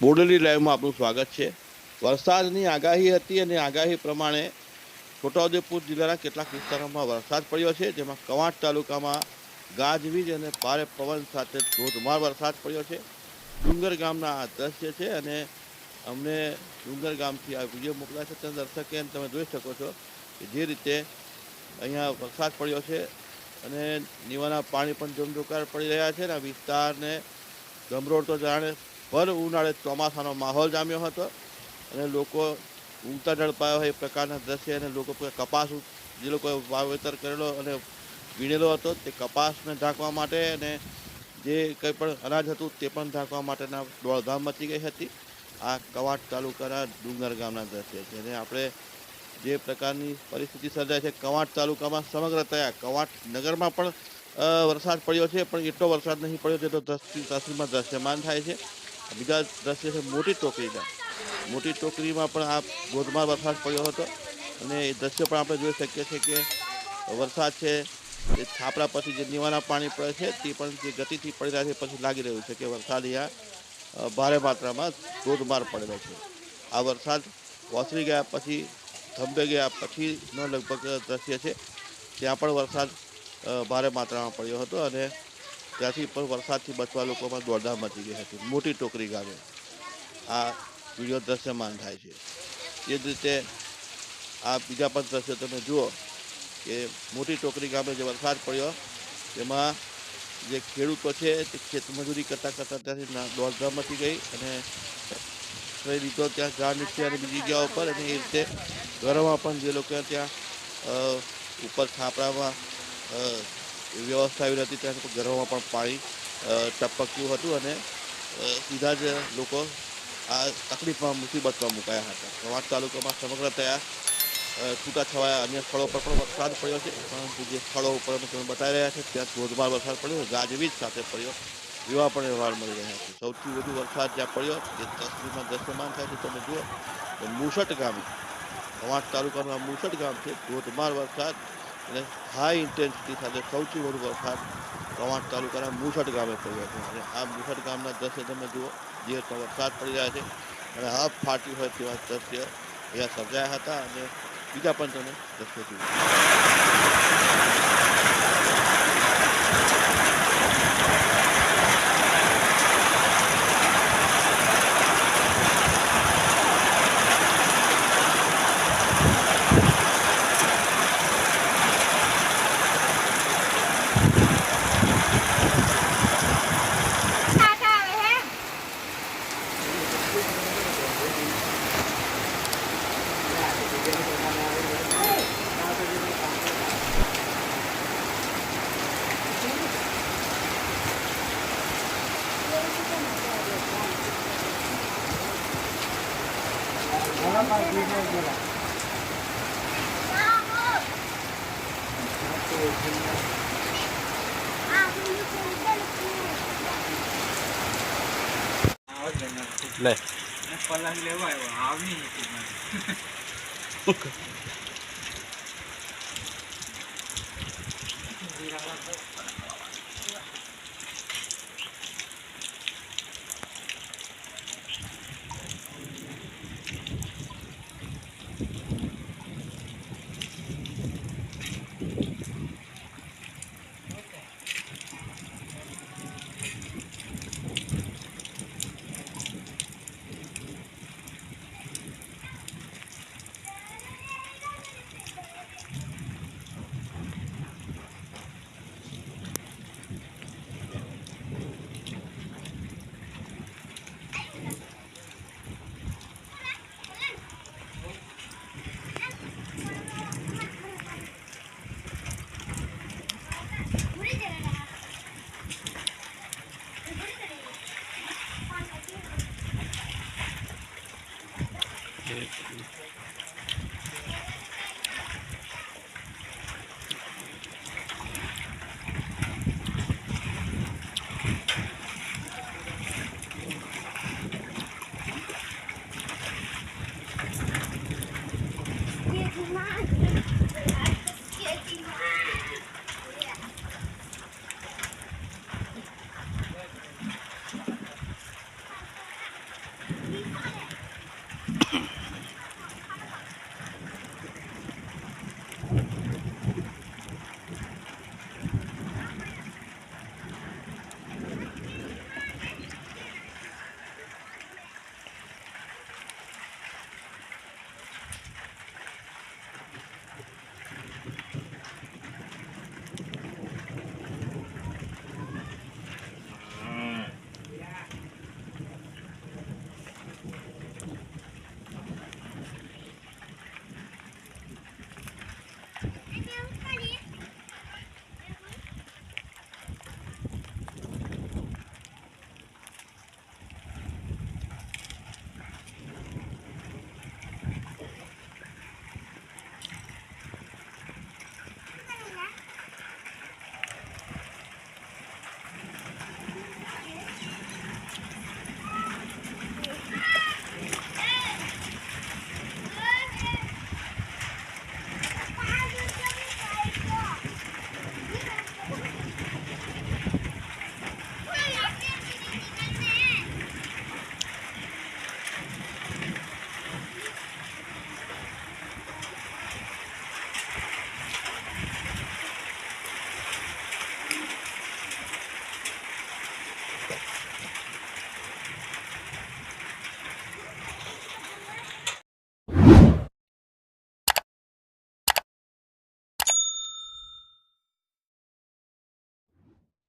બોડેલી લાઈવમાં આપનું સ્વાગત છે. વરસાદની આગાહી હતી અને આગાહી પ્રમાણે છોટાઉદેપુર જિલ્લાના કેટલાક વિસ્તારોમાં વરસાદ પડ્યો છે, જેમાં કવાંટ તાલુકામાં ગાજવીજ અને ભારે પવન સાથે ધોધમાર વરસાદ પડ્યો છે. ડુંગર ગામના આ દ્રશ્ય છે અને અમને ડુંગર ગામથી આ વીડિયો મોકલાય છે. તેના દર્શકે તમે જોઈ શકો છો કે જે રીતે અહીંયા વરસાદ પડ્યો છે અને નીવાના પાણી પણ જોમજોકાર પડી રહ્યા છે અને આ વિસ્તારને ગમરોડ તો જાણે ભર ઉનાળે ચોમાસાનો માહોલ જામ્યો હતો અને લોકો ઉગતા ઝડપાયો હોય એ પ્રકારના દ્રશ્ય અને લોકો કપાસ જે લોકોએ વાવેતર કરેલો અને વીણેલો હતો તે કપાસને ઢાંકવા માટે અને જે કંઈ પણ અનાજ હતું તે પણ ઢાંકવા માટેના દોડધામ મચી ગઈ હતી. આ કવાટ તાલુકાના ડુંગર ગામના દ્રશ્ય અને આપણે જે પ્રકારની પરિસ્થિતિ સર્જાય છે કવાંટ તાલુકામાં સમગ્ર તયા કવાંટ નગરમાં પણ વરસાદ પડ્યો છે પણ એટલો વરસાદ નહીં પડ્યો છે તો તસવીરમાં દ્રશ્યમાન થાય છે. બીજા દ્રશ્ય છે મોટી ટોકરીના. મોટી ટોકરીમાં પણ આ ધોધમાર વરસાદ પડ્યો હતો. અને એ દ્રશ્ય પણ આપણે જોઈ શકીએ છીએ કે વરસાદ છે, એ છાપરા પછી જે નીવાના પાણી પડે છે, તે પણ જે ગતિથી પડી રહ્યા છે પછી લાગી રહ્યું છે કે વરસાદ અહીંયા ભારે માત્રામાં ધોધમાર પડેલો છે. આ વરસાદ ઓસરી ગયા પછી થંભે ગયા પછીનો લગભગ દ્રશ્ય છે. ત્યાં પણ વરસાદ ભારે માત્રામાં પડ્યો હતો અને ત્યાંથી પણ વરસાદથી બચવા લોકોમાં દોડધામ મચી ગઈ હતી. મોટી ટોકરી ગામે. આ વીડિયો દ્રશ્યમાન થાય છે. એ જ રીતે આ બીજા પણ દ્રશ્યો તમે જુઓ કે મોટી ટોકરી ગામે જે વરસાદ પડ્યો, તેમાં જે ખેડૂતો છે તે ખેતમજૂરી કરતાં કરતાં ત્યાંથી દોડધામ મચી ગઈ અને કઈ રીતો ત્યાં ઝાડ નીચે અને બીજી જગ્યાઓ પર અને એ રીતે ઘરોમાં પણ જે લોકો ત્યાં ઉપર છાપરામાં વ્યવસ્થા એવી હતી, ત્યાં ઘરોમાં પણ પાણી ટપક્યું હતું અને સીધા જ લોકો આ તકલીફમાં, મુસીબતમાં મુકાયા હતા. કવાંટ તાલુકામાં સમગ્ર તયા છૂટાછવાયા અન્ય સ્થળો પર પણ વરસાદ પડ્યો છે. પરંતુ જે સ્થળો ઉપર તમે બતાવી રહ્યા છે ત્યાં ધોધમાર વરસાદ પડ્યો. ગાજવીજ સાથે પડ્યો. એવા પણ વ્યવહાર મળી રહ્યા છે. સૌથી વધુ વરસાદ જ્યાં પડ્યો એ તસવીરમાં દ્રશ્યમાન થાય છે, તમે જુઓ, તો મુસટ ગામે કવાંટ તાલુકાનું આ મુસટ ગામ છે. ધોધમાર વરસાદ અને હાઈ ઇન્ટેન્સિટી સાથે સૌથી વધુ વરસાદ કવાંટ તાલુકાના મુસટ ગામે પડ્યો છે અને આ મુસટ ગામના દ્રશ્ય તમે જુઓ, જે વરસાદ પડી રહ્યા છે અને હાફ ફાટી હોય તેવા દ્રશ્ય અહીંયા સર્જાયા હતા અને બીજા પણ તમે દ્રશ્ય જુઓ. લે. પલંગ લેવા આવ્યો. આવી નથી Come on.